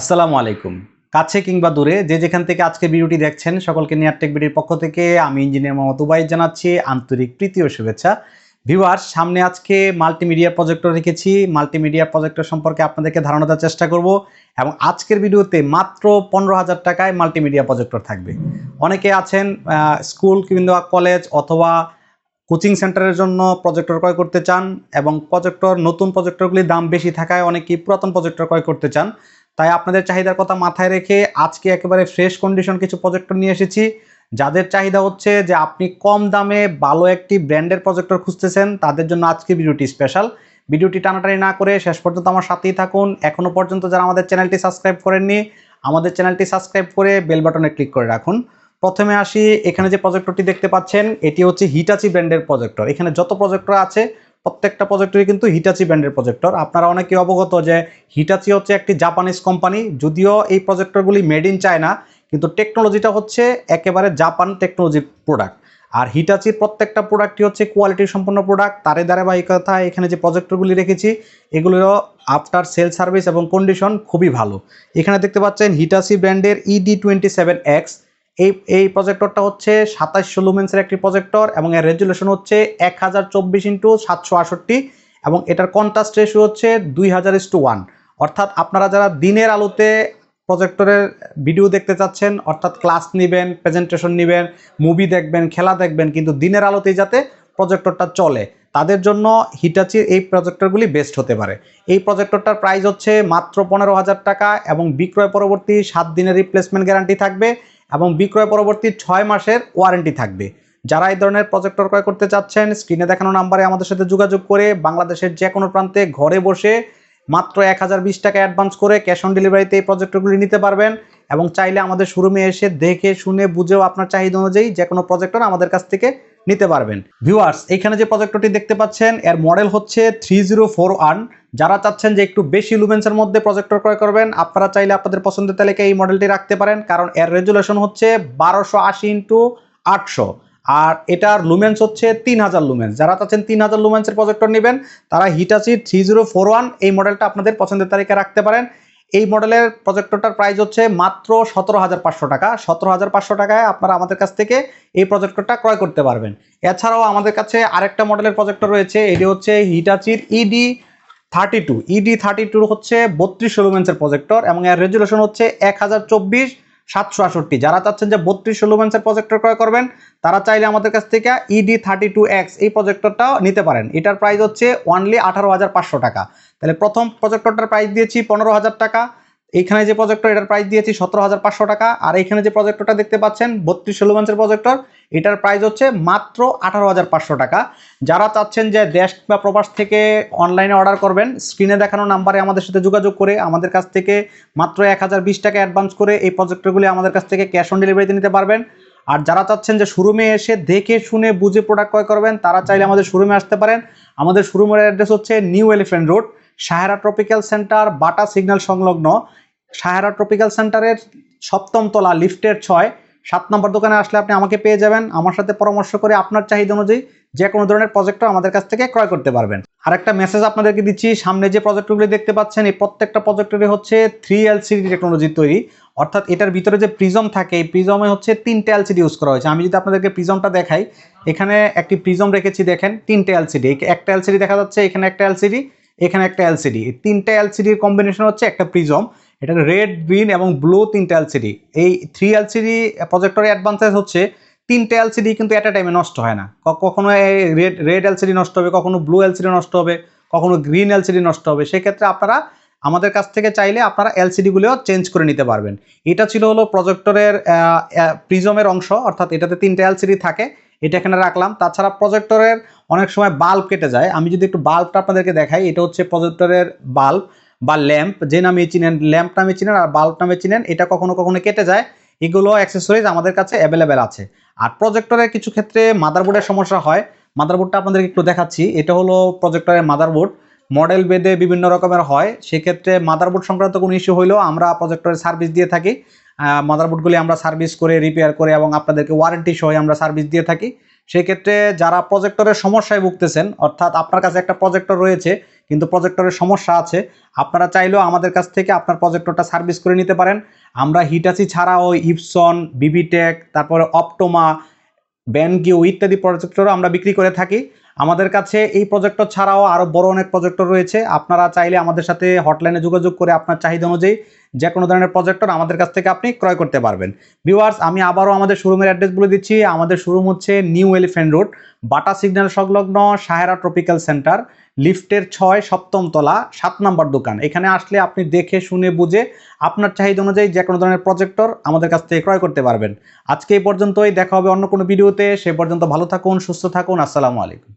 আসসালামু আলাইকুম। কাছে কিংবা দূরে যে যেখান থেকে আজকে ভিডিওটি দেখছেন, সকলকে নিয়ারটেক বিডির পক্ষ থেকে আমি ইঞ্জিনিয়ার মোহাম্মদ উবাই জানাচ্ছি। আন্তরিক প্রীতি ও শুভেচ্ছা। ভিউয়ার্স, সামনে আজকে মাল্টিমিডিয়া প্রজেক্টর রেখেছি। মাল্টিমিডিয়া প্রজেক্টর সম্পর্কে আপনাদেরকে ধারণা দেওয়ার চেষ্টা করব এবং আজকের ভিডিওতে মাত্র পনেরো হাজার টাকায় মাল্টিমিডিয়া প্রজেক্টর থাকবে। অনেকে আছেন স্কুল কিংবা কলেজ অথবা কোচিং সেন্টারের জন্য প্রজেক্টর ক্রয় করতে চান এবং প্রজেক্টর, নতুন প্রজেক্টরগুলির দাম বেশি থাকায় অনেকেই পুরাতন প্রজেক্টর ক্রয় করতে চান। তাই আপনাদের চাহিদার কথা মাথায় রেখে আজকে একেবারে ফ্রেশ কন্ডিশন কিছু প্রজেক্টর নিয়ে এসেছি। যাদের চাহিদা হচ্ছে যে আপনি কম দামে ভালো একটি ব্র্যান্ডের প্রজেক্টর খুঁজতেছেন, তাদের জন্য আজকে ভিডিওটি স্পেশাল ভিডিওটি টানাটানি না করে শেষ পর্যন্ত আমার সাথেই থাকুন। এখনও পর্যন্ত যারা আমাদের চ্যানেলটি সাবস্ক্রাইব করেননি, আমাদের চ্যানেলটি সাবস্ক্রাইব করে বেল বাটনে ক্লিক করে রাখুন। প্রথমে আসি, এখানে যে প্রজেক্টরটি দেখতে পাচ্ছেন, এটি হচ্ছে হিটাচি ব্র্যান্ডের প্রজেক্টর এখানে যত প্রজেক্টর আছে প্রত্যেকটা প্রজেক্টরই কিন্তু হিটাচি ব্র্যান্ডের প্রজেক্টর আপনারা অনেকে অবগত যে হিটাচি হচ্ছে একটি জাপানিজ কোম্পানি যদিও এই প্রজেক্টরগুলি মেড ইন চায়না কিন্তু টেকনোলজিটা হচ্ছে একেবারে জাপান টেকনোলজির প্রোডাক্ট আর হিটাচির প্রত্যেকটা প্রোডাক্টই হচ্ছে কোয়ালিটি সম্পন্ন প্রোডাক্ট তারে ধারাবাহিকতা এখানে যে প্রজেক্টরগুলি রেখেছি এগুলো আফটার সেল সার্ভিস এবং কন্ডিশন খুবই ভালো। এখানে দেখতে পাচ্ছেন হিটাচি ব্র্যান্ডের ইডি টোয়েন্টি সেভেন এক্স এই এই প্রজেক্টরটা হচ্ছে সাতাশশো লুমেন্সের একটি প্রজেক্টর এবং এর রেজুলেশন হচ্ছে এক হাজার চব্বিশ ইন্টু সাতশো আষট্টি এবং এটার কন্ট্রাস্ট রেশিও হচ্ছে দুই হাজার ইস টু ওয়ান অর্থাৎ আপনারা যারা দিনের আলোতে প্রজেক্টরের ভিডিও দেখতে চাচ্ছেন, অর্থাৎ ক্লাস নেবেন প্রেজেন্টেশন নেবেন মুভি দেখবেন, খেলা দেখবেন, কিন্তু দিনের আলোতেই যাতে প্রজেক্টরটা চলে, তাদের জন্য হিটাচির এই প্রজেক্টরগুলি বেস্ট হতে পারে। এই প্রজেক্টরটার প্রাইস হচ্ছে মাত্র পনেরো হাজার টাকা এবং বিক্রয় পরবর্তী সাত দিনের রিপ্লেসমেন্ট গ্যারান্টি থাকবে। এবং বিক্রয় পরবর্তী ছয় মাসের ওয়ারেন্টি থাকবে। যারা এই ধরনের প্রজেক্টর ক্রয় করতে চাচ্ছেন স্ক্রিনে দেখানো নাম্বারে আমাদের সাথে যোগাযোগ করে বাংলাদেশের যে কোনো প্রান্তে ঘরে বসে মাত্র এক হাজার বিশ টাকা অ্যাডভান্স করে ক্যাশ অন ডেলিভারিতে এই প্রজেক্টরগুলি নিতে পারবেন এবং চাইলে আমাদের শোরুমে এসে দেখে, শুনে, বুঝেও আপনার চাহিদা অনুযায়ী যে কোনো প্রজেক্টর আমাদের কাছ থেকে নিতে পারবেন। ভিউয়ার্স এখানে যে প্রজেক্টরটি দেখতে পাচ্ছেন, এর মডেল হচ্ছে থ্রি জিরো ফোর ওয়ান যারা চাচ্ছেন যে একটু বেশি লুমেন্সের মধ্যে প্রজেক্টর ক্রয় করবেন, আপনারা চাইলে আপনাদের পছন্দের তালিকায় এই মডেলটি রাখতে পারেন, কারণ এর রেজুলেশন হচ্ছে বারোশো আশি ইন্টু আটশো। আর এটার লুমেন্স হচ্ছে তিন হাজার লুমেন্স যারা চাচ্ছেন তিন হাজার লুমেন্সের প্রজেক্টর নেবেন, তারা Hitachi three zero four one এই মডেলটা আপনাদের পছন্দের তালিকায় রাখতে পারেন। এই মডেলের প্রজেক্টরটার প্রাইস হচ্ছে মাত্র সতেরো হাজার পাঁচশো টাকা। সতেরো হাজার পাঁচশো টাকায় আপনারা আমাদের কাছ থেকে এই প্রজেক্টরটা ক্রয় করতে পারবেন। এছাড়াও আমাদের কাছে আরেকটা মডেলের প্রজেক্টর রয়েছে, এটি হচ্ছে হিটাচির ED thirty two ED thirty two হচ্ছে বত্রিশ লুমেন্সের প্রজেক্টর এবং এর রেজুলেশন হচ্ছে এক হাজার চব্বিশ সাতশো আষট্টি যারা চাচ্ছেন যে বত্রিশ লুমেন্সের প্রজেক্টর ক্রয় করবেন, তারা চাইলে আমাদের কাছ থেকে ইডি থার্টি টু এক্স এই প্রজেক্টরটাও নিতে পারেন। এটার প্রাইস হচ্ছে ওয়ানলি আঠারো হাজার পাঁচশো টাকা। তাহলে প্রথম প্রজেক্টরটার প্রাইস দিয়েছি পনেরো হাজার টাকা। এইখানে যে প্রজেক্টর এটার প্রাইস দিয়েছি সতেরো হাজার পাঁচশো টাকা। আর এইখানে যে প্রজেক্টরটা দেখতে পাচ্ছেন, বত্রিশ লুমেন্সের প্রজেক্টর এটার প্রাইস হচ্ছে মাত্র আঠারো হাজার পাঁচশো টাকা। যারা চাচ্ছেন যে দেশ বা প্রবাস থেকে অনলাইনে অর্ডার করবেন স্ক্রিনে দেখানো নাম্বারে আমাদের সাথে যোগাযোগ করে আমাদের কাছ থেকে মাত্র এক হাজার বিশ টাকা অ্যাডভান্স করে এই প্রজেক্টরগুলি আমাদের কাছ থেকে ক্যাশ অন ডেলিভারিতে নিতে পারবেন। আর যারা চাচ্ছেন যে শোরুমে এসে দেখে শুনে বুঝে প্রোডাক্ট ক্রয় করবেন, তারা চাইলে আমাদের শোরুমে আসতে পারেন। আমাদের শোরুমের অ্যাড্রেস হচ্ছে new elephant road Sahara tropical centre Bata signal সংলগ্ন। সাহারা ট্রপিক্যাল সেন্টারের সপ্তম তলা লিফটের ছয়। সাত নম্বর দোকানে আসলে আপনি আমাকে পেয়ে যাবেন। আমার সাথে পরামর্শ করে আপনার চাহিদা অনুযায়ী যে কোনো ধরনের প্রজেক্টর আমাদের কাছ থেকে ক্রয় করতে পারবেন। আর একটা মেসেজ আপনাদেরকে দিচ্ছি, সামনে যে প্রজেক্টরগুলি দেখতে পাচ্ছেন, এই প্রত্যেকটা প্রজেক্টরে হচ্ছে থ্রি এলসিডি টেকনোলজি তৈরি। অর্থাৎ এটার ভিতরে যে প্রিজম থাকে, এই প্রিজমে হচ্ছে তিনটে এলসিডি ইউজ করা হয়েছে। আমি যদি আপনাদেরকে প্রিজমটা দেখাই, এখানে একটি প্রিজম রেখেছি, দেখেন, তিনটে এলসিডি একটা এলসিডি দেখা যাচ্ছে, এখানে একটা এলসিডি এখানে একটা এলসিডি তিনটে এলসিডির কম্বিনেশন হচ্ছে একটা প্রিজম এটা রেড, গ্রিন এবং ব্লু তিনটে এলসিডি এই থ্রি এলসিডি প্রজেক্টরের অ্যাডভান্সেস হচ্ছে, তিনটে এলসিডি কিন্তু একটা টাইমে নষ্ট হয় না। কখনো রেড রেড এলসিডি নষ্ট হবে, কখনো ব্লু এলসিডি নষ্ট হবে, কখনো গ্রিন এলসিডি নষ্ট হবে। সেক্ষেত্রে আপনারা, আমাদের কাছ থেকে চাইলে আপনারা এলসিডিগুলোও চেঞ্জ করে নিতে পারবেন। এটা ছিল হলো প্রজেক্টরের প্রিজমের অংশ, অর্থাৎ এটাতে তিনটে এলসিডি থাকে, এটা এখানে রাখলাম। তাছাড়া প্রজেক্টরের অনেক সময় বাল্ব কেটে যায়। আমি যদি একটু বাল্বটা আপনাদেরকে দেখাই, এটা হচ্ছে প্রজেক্টরের বাল্ব বা ল্যাম্প, যে নামে চিনেন, ল্যাম্প নামে চিনেন আর বাল্ব নামে চিনেন, এটা কখনো কখনো কেটে যায়। এগুলো অ্যাক্সেসরিজ আমাদের কাছে অ্যাভেলেবেল আছে। আর প্রজেক্টরের কিছু ক্ষেত্রে মাদারবোর্ডের সমস্যা হয়। মাদারবোর্ডটা আপনাদেরকে একটু দেখাচ্ছি। এটা হলো প্রজেক্টরের মাদারবোর্ড মডেল বেদে বিভিন্ন রকমের হয়। সেক্ষেত্রে মাদারবোর্ড সংক্রান্ত কোনো ইস্যু হলেও আমরা প্রজেক্টরের সার্ভিস দিয়ে থাকি। মাদারবোর্ডগুলি আমরা সার্ভিস করে রিপেয়ার করে এবং আপনাদেরকে ওয়ারেন্টি সহ আমরা সার্ভিস দিয়ে থাকি। সেক্ষেত্রে যারা প্রজেক্টরের সমস্যায় ভুগতেছেন, অর্থাৎ আপনার কাছে একটা প্রজেক্টর রয়েছে, কিন্তু প্রজেক্টরের সমস্যা আছে, আপনারা চাইলেও আমাদের কাছ থেকে আপনার প্রজেক্টরটা সার্ভিস করে নিতে পারেন। আমরা হিটাচি ছাড়াও ইপসন বিবিটেক তারপরে অপটোমা ব্যানকিউ ইত্যাদি প্রজেক্টরও আমরা বিক্রি করে থাকি। আমাদের কাছে এই প্রজেক্টর ছাড়াও আরও বড় অনেক প্রজেক্টর রয়েছে। আপনারা চাইলে আমাদের সাথে হটলাইনে যোগাযোগ করে আপনার চাহিদা অনুযায়ী যে কোনো ধরনের প্রজেক্টর আমাদের কাছ থেকে আপনি ক্রয় করতে পারবেন। ভিউয়ার্স আমি আবারও আমাদের শোরুমের অ্যাড্রেস বলে দিচ্ছি। আমাদের শোরুম হচ্ছে new elephant road Bata signal সংলগ্ন সাহেরা ট্রপিক্যাল সেন্টার লিফটের ছয়, সপ্তম তলা, সাত নম্বর দোকান। এখানে আসলে আপনি দেখে, শুনে, বুঝে আপনার চাহিদা অনুযায়ী যে কোনো ধরনের প্রজেক্টর আমাদের কাছ থেকে ক্রয় করতে পারবেন। আজকে এই পর্যন্তই, দেখা হবে অন্য কোনো ভিডিওতে সে পর্যন্ত ভালো থাকুন, সুস্থ থাকুন। আসসালামু আলাইকুম।